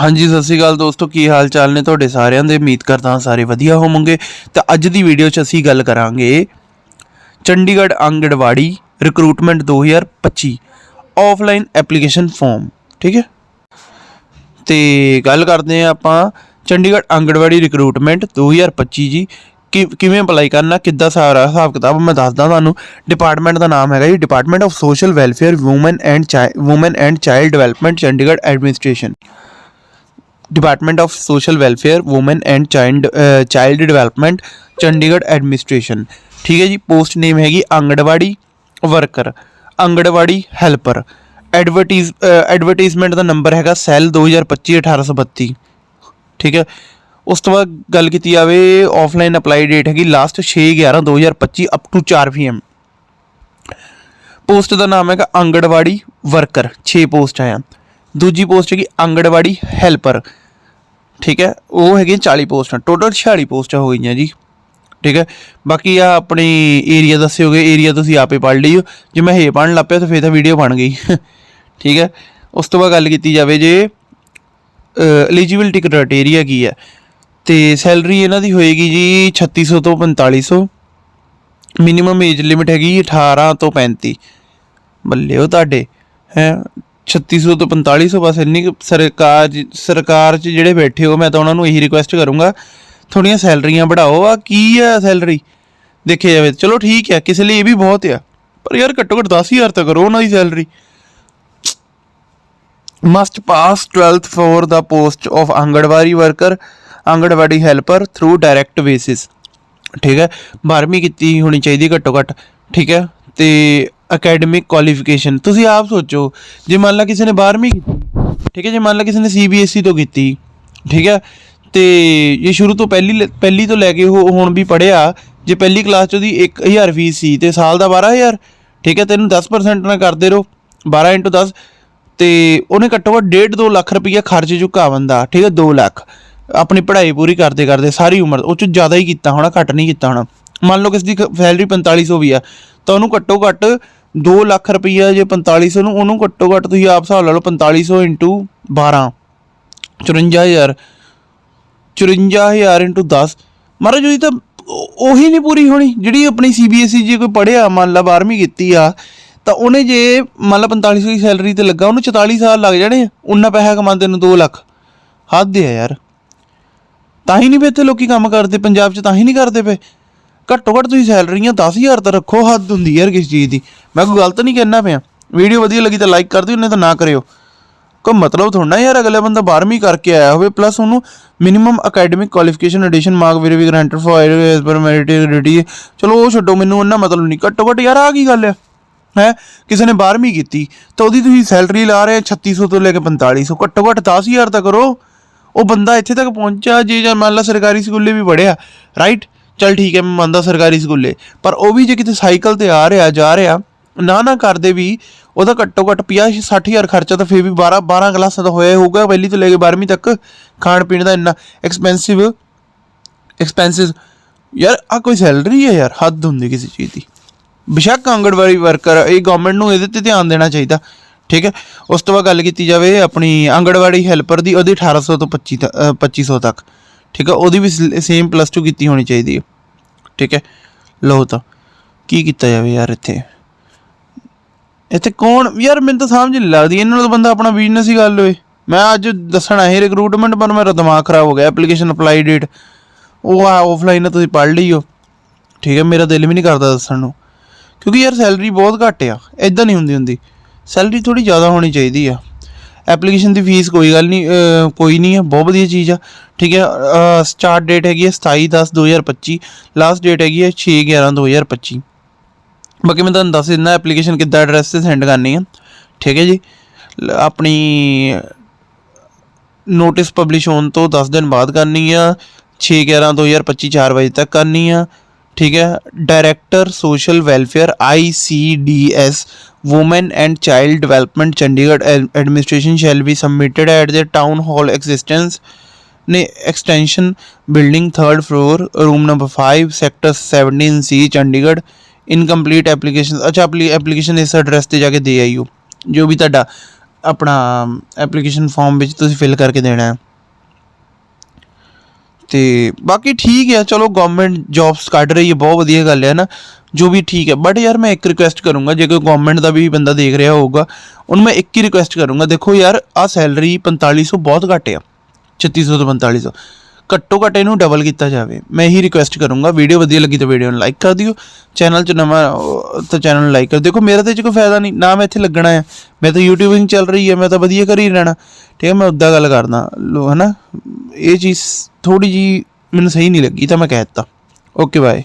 ਹਾਂਜੀ, ਸਤਿ ਸ਼੍ਰੀ ਅਕਾਲ ਦੋਸਤੋ, ਕੀ ਹਾਲ ਚਾਲ ਨੇ ਤੁਹਾਡੇ ਸਾਰਿਆਂ ਦੇ? ਉਮੀਦ ਕਰਦਾ ਹਾਂ ਸਾਰੇ ਵਧੀਆ ਹੋਵੋਗੇ। ਤਾਂ ਅੱਜ ਦੀ ਵੀਡੀਓ 'ਚ ਅਸੀਂ ਗੱਲ ਕਰਾਂਗੇ Chandigarh Anganwadi recruitment 2025 offline application form ਠੀਕ ਹੈ? ਤੇ ਗੱਲ ਕਰਦੇ ਹਾਂ ਆਪਾਂ ਚੰਡੀਗੜ੍ਹ ਆਂਗਣਵਾੜੀ ਰਿਕਰੂਟਮੈਂਟ 2025 ਜੀ, ਕਿ, ਕਿਵੇਂ ਅਪਲਾਈ ਕਰਨਾ, ਕਿੱਦਾਂ ਸਾਰਾ ਹਿਸਾਬ ਕਿਤਾਬ ਮੈਂ ਦੱਸਦਾ ਤੁਹਾਨੂੰ। ਡਿਪਾਰਟਮੈਂਟ ਦਾ ਨਾਮ ਹੈਗਾ ਜੀ department of social welfare women and women and child development Chandigarh administration department of social welfare women and child child development Chandigarh administration ਠੀਕ ਹੈ ਜੀ ਪੋਸਟ ਨੇਮ ਹੈਗੀ Anganwadi worker Anganwadi helper advertise advertisement ਦਾ number ਹੈਗਾ cell 2025 1832 ਠੀਕ ਹੈ ਉਸ ਤੋਂ ਬਾਅਦ ਗੱਲ ਕੀਤੀ ਜਾਵੇ ਆਫਲਾਈਨ ਅਪਲਾਈ ਡੇਟ ਹੈਗੀ last 6 11 2025 up to 4 PM post ਦਾ ਨਾਮ ਹੈਗਾ ਆਂਗਣਵਾੜੀ ਵਰਕਰ 6 ਪੋਸਟ ਆਇਆ ਦੂਜੀ ਪੋਸਟ ਹੈਗੀ ਆਂਗਣਵਾੜੀ ਹੈਲਪਰ ਠੀਕ ਹੈ, ਉਹ ਹੈਗੀਆਂ 40 ਪੋਸਟਾਂ ਟੋਟਲ 46 ਪੋਸਟਾਂ ਹੋ ਗਈਆਂ ਜੀ। ਠੀਕ ਹੈ, ਬਾਕੀ ਆ ਆਪਣੀ ਏਰੀਆ ਦੱਸਿਓਗੇ ਏਰੀਆ ਤੁਸੀਂ ਆਪੇ ਪੜ੍ਹ ਲਿਓ। ਜੇ ਮੈਂ ਹੇ ਪੜ੍ਹਨ ਲੱਗ ਪਿਆ ਤਾਂ ਫੇਰ ਤਾਂ ਵੀਡੀਓ ਬਣ ਗਈ। ਠੀਕ ਹੈ, ਉਸ ਤੋਂ ਬਾਅਦ ਗੱਲ ਕੀਤੀ ਜਾਵੇ ਜੇ ਐਲੀਜੀਬਿਲਟੀ ਕ੍ਰਾਈਟੇਰੀਆ ਕੀ ਹੈ। ਤੇ ਸੈਲਰੀ ਇਹਨਾਂ ਦੀ ਹੋਏਗੀ ਜੀ 3600 ਤੋਂ 4500 ਮਿਨੀਮਮ ਏਜ ਲਿਮਿਟ ਹੈਗੀ 18 ਤੋਂ 35 ਬੱਲੇ ਉਹ ਤੁਹਾਡੇ, ਹੈ 3600 ਤੋਂ 4500 ਬਸ ਇੰਨੀ ਕੁ ਸਰਕਾਰ ਜ- ਸਰਕਾਰ 'ਚ ਜਿਹੜੇ ਬੈਠੇ ਹੋ, ਮੈਂ ਤਾਂ ਉਹਨਾਂ ਨੂੰ ਇਹੀ ਰਿਕੁਐਸਟ ਕਰੂੰਗਾ ਥੋੜੀਆਂ ਸੈਲਰੀਆਂ ਵਧਾਓ ਆ ਕੀ ਆ ਸੈਲਰੀ? ਦੇਖਿਆ ਜਾਵੇ ਚਲੋ ਠੀਕ ਹੈ ਕਿਸੇ ਲਈ ਇਹ ਵੀ ਬਹੁਤ ਆ, ਪਰ ਯਾਰ ਘੱਟੋ ਘੱਟ 10000 ਤਾਂ ਕਰੋ ਉਹਨਾਂ ਦੀ salary. Must pass 12th for the post of Anganwadi worker Anganwadi helper through direct basis ਠੀਕ ਹੈ 12ਵੀਂ ਕੀਤੀ ਹੋਣੀ ਚਾਹੀਦੀ ਘੱਟੋ ਘੱਟ ਠੀਕ ਹੈ, ਤੇ ਅਕੈਡਮਿਕ ਕੁਆਲੀਫਿਕੇਸ਼ਨ ਤੁਸੀਂ ਆਪ ਸੋਚੋ, ਜੇ ਮੰਨ ਲਾ ਕਿਸੇ ਨੇ 12ਵੀਂ ਕੀਤੀ, ਠੀਕ ਹੈ, ਜੇ ਮੰਨ ਲਾ ਕਿਸੇ ਨੇ ਸੀਬੀਐਸਈ ਤੋਂ ਕੀਤੀ, ਠੀਕ ਹੈ, ਤੇ ਇਹ ਸ਼ੁਰੂ ਤੋਂ ਪਹਿਲੀ ਲ- ਪਹਿਲੀ ਤੋਂ ਲੈ ਕੇ ਉਹ ਹੁਣ ਵੀ ਪੜਿਆ ਜੇ ਪਹਿਲੀ ਕਲਾਸ ਚ ਉਹਦੀ 1000 ਫੀਸ ਸੀ, ਤੇ ਸਾਲ ਦਾ 12000 ਠੀਕ ਹੈ ਤੈਨੂੰ 10% ਨਾਲ ਕਰਦੇ ਰਹੋ 12 10 ਤੇ ਉਹਨੇ ਘੱਟੋ ਘੱਟ 1.5 2 ਲੱਖ ਰੁਪਈਆ ਖਰਚ ਚੁੱਕਾ ਬੰਦਾ, ਠੀਕ ਹੈ 2 ਲੱਖ। ਆਪਣੀ ਪੜ੍ਹਾਈ ਪੂਰੀ ਕਰਦੇ ਕਰਦੇ ਸਾਰੀ ਉਮਰ, ਉਹ ਚ ਜ਼ਿਆਦਾ ਹੀ ਕੀਤਾ ਹੋਣਾ, ਘੱਟ ਨਹੀਂ ਕੀਤਾ ਹੋਣਾ। ਮੰਨ ਲਓ ਕਿਸ ਦੀ ਸੈਲਰੀ 4500 ਵੀ ਆ, ਤਾਂ ਉਹਨੂੰ ਘੱਟੋ ਘੱਟ 2 ਲੱਖ ਰੁਪਈਆ ਜੇ 4500 ਨੂੰ, ਉਹਨੂੰ ਘੱਟੋ ਘੱਟ ਤੁਸੀਂ ਆਪ ਹਿਸਾਬ ਲਾ ਲਓ 4500 12 54000 54000 10 ਮਹਾਰਾਜ, ਉਹਦੀ ਤਾਂ ਉਹੀ ਨਹੀਂ ਪੂਰੀ ਹੋਣੀ, ਜਿਹੜੀ ਆਪਣੀ ਸੀਬੀਐਸਈ ਜੇ ਕੋਈ ਪੜਿਆ ਮੰਨ ਲਾ 12ਵੀਂ ਕੀਤੀ ਆ, ਤਾਂ ਉਹਨੇ ਜੇ ਮੰਨ ਲਾ 4500 ਦੀ ਸੈਲਰੀ ਤੇ ਲੱਗਾ, ਉਹਨੂੰ 44 ਸਾਲ ਲੱਗ ਜਾਣੇ ਆ। ਪੈਸਾ ਕਮਾਉਂਦੇ ਨੂੰ 2 ਲੱਖ। ਹੱਦ ਹੈ ਯਾਰ। ਤਾਂ ਹੀ ਨਹੀਂ ਵੀ ਇੱਥੇ ਲੋਕੀ ਕੰਮ ਕਰਦੇ, ਪੰਜਾਬ 'ਚ ਤਾਂ ਹੀ ਨਹੀਂ ਕਰਦੇ ਪਏ। ਘੱਟੋ ਘੱਟ ਤੁਸੀਂ ਸੈਲਰੀਆਂ 10000 ਤਾਂ ਰੱਖੋ, ਹੱਦ ਹੁੰਦੀ ਯਾਰ ਕਿਸ ਚੀਜ਼ ਦੀ। ਮੈਂ ਕੋਈ ਗਲਤ ਨਹੀਂ ਕਹਿਣਾ ਪਿਆ। ਵੀਡੀਓ ਵਧੀਆ ਲੱਗੀ ਤਾਂ ਲਾਈਕ ਕਰ ਦਿਓ, ਨਹੀਂ ਤਾਂ ਨਾ ਕਰਿਓ। ਕੋਈ ਮਤਲਬ ਥੋੜਾ ਯਾਰ, ਅਗਲਾ ਬੰਦਾ 12ਵੀਂ ਕਰਕੇ ਆਇਆ ਹੋਵੇ ਪਲੱਸ ਉਹਨੂੰ minimum academic qualification addition mark where we granted for ਐਸ ਪਰ ਮੈਰਿਟਿਡ ਚਲੋ ਉਹ ਛੱਡੋ, ਮੈਨੂੰ ਉਹਨਾਂ ਮਤਲਬ ਨਹੀਂ। ਘੱਟੋ ਘੱਟ ਯਾਰ ਆ ਕੀ ਗੱਲ ਹੈ ਹੈ? ਕਿਸੇ ਨੇ 12ਵੀਂ ਕੀਤੀ, ਤਾਂ ਉਹਦੀ ਤੁਸੀਂ ਸੈਲਰੀ ਲਾ ਰਹੇ 3600 ਤੋਂ ਲੈ ਕੇ 4500 ਘੱਟੋ ਘੱਟ 10000 ਤਾਂ ਕਰੋ। ਉਹ ਬੰਦਾ ਇੱਥੇ ਤੱਕ ਪਹੁੰਚਾ ਜੇ ਜਾਂ ਮੰਨ ਲਾ ਸਰਕਾਰੀ ਸਕੂਲੇ ਵੀ ਪੜਿਆ ਰਾਈਟ ਚਲ ਠੀਕ ਹੈ ਮੈਂ ਮੰਨਦਾ ਸਰਕਾਰੀ ਸਕੂਲੇ। ਪਰ ਉਹ ਵੀ ਜੇ ਕਿਤੇ ਸਾਈਕਲ ਤੇ ਆ ਰਿਹਾ ਜਾ ਰਿਹਾ ਨਾ ਨਾ ਕਰਦੇ ਵੀ ਉਹਦਾ ਘੱਟੋ ਘੱਟ 50 60000 ਖਰਚਾ ਤਾਂ ਫੇਰ ਵੀ 12 12 ਕਲਾਸਾਂ ਦਾ ਹੋਇਆ ਹੋਊਗਾ ਪਹਿਲੀ ਤੋਂ ਲੈ ਕੇ 12ਵੀਂ ਤੱਕ ਖਾਣ ਪੀਣ ਦਾ ਇੰਨਾ ਐਕਸਪੈਂਸਿਵ ਐਕਸਪੈਂਸਿਸ ਯਾਰ ਆ ਕੋਈ ਸੈਲਰੀ ਹੈ ਯਾਰ ਹੱਦ ਹੁੰਦੀ ਕਿਸੇ ਚੀਜ਼ ਦੀ। ਬਿਸ਼ੱਕ ਆਂਗਣਵਾੜੀ ਵਰਕਰ ਇਹ ਗਵਰਨਮੈਂਟ ਨੂੰ ਇਹਦੇ ਤੇ ਧਿਆਨ ਦੇਣਾ ਚਾਹੀਦਾ। ਠੀਕ ਹੈ ਉਸ ਤੋਂ ਬਾਅਦ ਗੱਲ ਕੀਤੀ ਜਾਵੇ ਆਪਣੀ ਆਂਗਣਵਾੜੀ ਹੈਲਪਰ ਦੀ ਉਹਦੀ 1800 ਤੋਂ 25 ਤ- ਅ, 2500 ਤੱਕ। ਠੀਕ ਹੈ ਉਹਦੀ ਵੀ ਸੇਮ ਪਲੱਸ 2 ਕੀਤੀ ਹੋਣੀ ਚਾਹੀਦੀ ਹੈ। ਠੀਕ ਹੈ। ਲਓ ਤਾਂ, ਕੀ ਕੀਤਾ ਜਾਵੇ ਯਾਰ ਇੱਥੇ? ਇੱਥੇ ਕੌਣ? ਯਾਰ ਮੈਨੂੰ ਤਾਂ ਸਮਝ ਨਹੀਂ ਲੱਗਦੀ, ਇਹਨਾਂ ਨਾਲ ਤਾਂ ਬੰਦਾ ਆਪਣਾ ਬਿਜ਼ਨਸ ਹੀ ਕਰ ਲਵੇ। ਮੈਂ ਅੱਜ ਦੱਸਣਾ, ਇਹ ਰਿਕਰੂਟਮੈਂਟ ਪਰ ਮੇਰਾ ਦਿਮਾਗ ਖਰਾਬ ਹੋ ਗਿਆ ਐਪਲੀਕੇਸ਼ਨ ਅਪਲਾਈ ਡੇਟ ਉਹ ਆ ਆਫਲਾਈਨ ਤੁਸੀਂ ਪੜ੍ਹ ਲਈਓ। ਠੀਕ ਹੈ, ਮੇਰਾ ਦਿਲ ਵੀ ਨਹੀਂ ਕਰਦਾ ਦੱਸਣ ਨੂੰ। ਕਿਉਂਕਿ ਯਾਰ ਸੈਲਰੀ ਬਹੁਤ ਘੱਟ ਆ ਇਦਾਂ ਨਹੀਂ ਹੁੰਦੀ ਹੁੰਦੀ। ਸੈਲਰੀ ਥੋੜੀ ਜ਼ਿਆਦਾ ਹੋਣੀ ਚਾਹੀਦੀ ਆ। ਐਪਲੀਕੇਸ਼ਨ ਦੀ ਫੀਸ ਕੋਈ ਗੱਲ ਨਹੀਂ ਕੋਈ ਨਹੀਂ ਹੈ ਬਹੁਤ ਵਧੀਆ ਚੀਜ਼ ਆ। ਠੀਕ ਹੈ ਸਟਾਰਟ ਡੇਟ ਹੈਗੀ ਹੈ 27 10 2025 ਲਾਸਟ ਡੇਟ ਹੈਗੀ ਹੈ 6 11 2025 ਬਾਕੀ ਮੈਂ ਤੁਹਾਨੂੰ ਦੱਸ ਦਿੰਦਾ ਐਪਲੀਕੇਸ਼ਨ ਕਿੱਦਾਂ ਐਡਰੈਸ ਤੇ ਸੈਂਡ ਕਰਨੀ ਆ। ਠੀਕ ਹੈ ਜੀ ਆਪਣੀ ਨੋਟਿਸ ਪਬਲਿਸ਼ ਹੋਣ ਤੋਂ 10 ਦਿਨ ਬਾਅਦ ਕਰਨੀ ਆ 6 11 2025 4 ਵਜੇ ਤੱਕ ਕਰਨੀ ਆ। ਠੀਕ ਹੈ director social welfare ICDS women and child development Chandigarh administration shall be submitted at the town hall existence ਨੇ extension building 3rd floor room number 5 sector 17 C Chandigarh incomplete application ਅੱਛਾ ਆਪਣੀ ਐਪਲੀਕੇਸ਼ਨ ਇਸ ਐਡਰੈਸ ਤੇ ਜਾ ਕੇ ਦੇ ਆਈਓ ਜੋ ਵੀ ਤੁਹਾਡਾ ਆਪਣਾ ਐਪਲੀਕੇਸ਼ਨ ਫਾਰਮ ਵਿੱਚ ਤੁਸੀਂ ਫਿਲ ਕਰਕੇ ਦੇਣਾ ਹੈ ਤੇ ਬਾਕੀ ਠੀਕ ਹੈ ਚਲੋ ਗਵਰਨਮੈਂਟ ਜੌਬਸ ਕੱਢ ਰਹੀ ਹੈ ਬਹੁਤ ਵਧੀਆ ਗੱਲ ਹੈ ਨਾ ਜੋ ਵੀ ਠੀਕ ਹੈ। ਬਟ ਯਾਰ ਮੈਂ ਇੱਕ ਰਿਕੁਐਸਟ ਕਰੂੰਗਾ, ਜੇ ਕੋਈ ਗਵਰਨਮੈਂਟ ਦਾ ਵੀ ਬੰਦਾ ਦੇਖ ਰਿਹਾ ਹੋਊਗਾ, ਉਹਨੂੰ ਮੈਂ ਇੱਕ ਹੀ ਰਿਕੁਐਸਟ ਕਰੂੰਗਾ। ਦੇਖੋ ਯਾਰ ਆ ਸੈਲਰੀ 4500 ਬਹੁਤ ਘੱਟ ਆ। 3600 ਤੋਂ 4500 ਘੱਟੋ ਘੱਟ ਇਹਨੂੰ ਡਬਲ ਕੀਤਾ ਜਾਵੇ। ਮੈਂ ਇਹੀ ਰਿਕੁਐਸਟ ਕਰੂੰਗਾ। ਵੀਡੀਓ ਵਧੀਆ ਲੱਗੀ ਤਾਂ ਵੀਡੀਓ ਨੂੰ ਲਾਈਕ ਕਰ ਦਿਓ। ਚੈਨਲ 'ਚ ਨਵਾਂ ਤਾਂ ਚੈਨਲ ਨੂੰ ਲਾਈਕ ਕਰ ਦੇਖੋ, ਮੇਰਾ 'ਤੇ 'ਚ ਕੋਈ ਫਾਇਦਾ ਨਹੀਂ। ਨਾ ਮੈਂ ਇੱਥੇ ਲੱਗਣਾ ਆ। ਮੈਂ ਤਾਂ ਯੂਟਿਊਬਿੰਗ ਚੱਲ ਰਹੀ ਹੈ ਮੈਂ ਤਾਂ ਵਧੀਆ ਕਰ ਹੀ ਰਹਿਣਾ। ਠੀਕ ਹੈ ਮੈਂ ਉੱਦਾਂ ਗੱਲ ਕਰਦਾ। ਲੋ, ਹਨਾ? ਇਹ ਚੀਜ਼ ਥੋੜੀ ਜੀ ਮੈਨੂੰ ਸਹੀ ਨਹੀਂ ਲੱਗੀ ਤਾਂ ਮੈਂ ਕਹਿ ਦਿੱਤਾ। Okay bye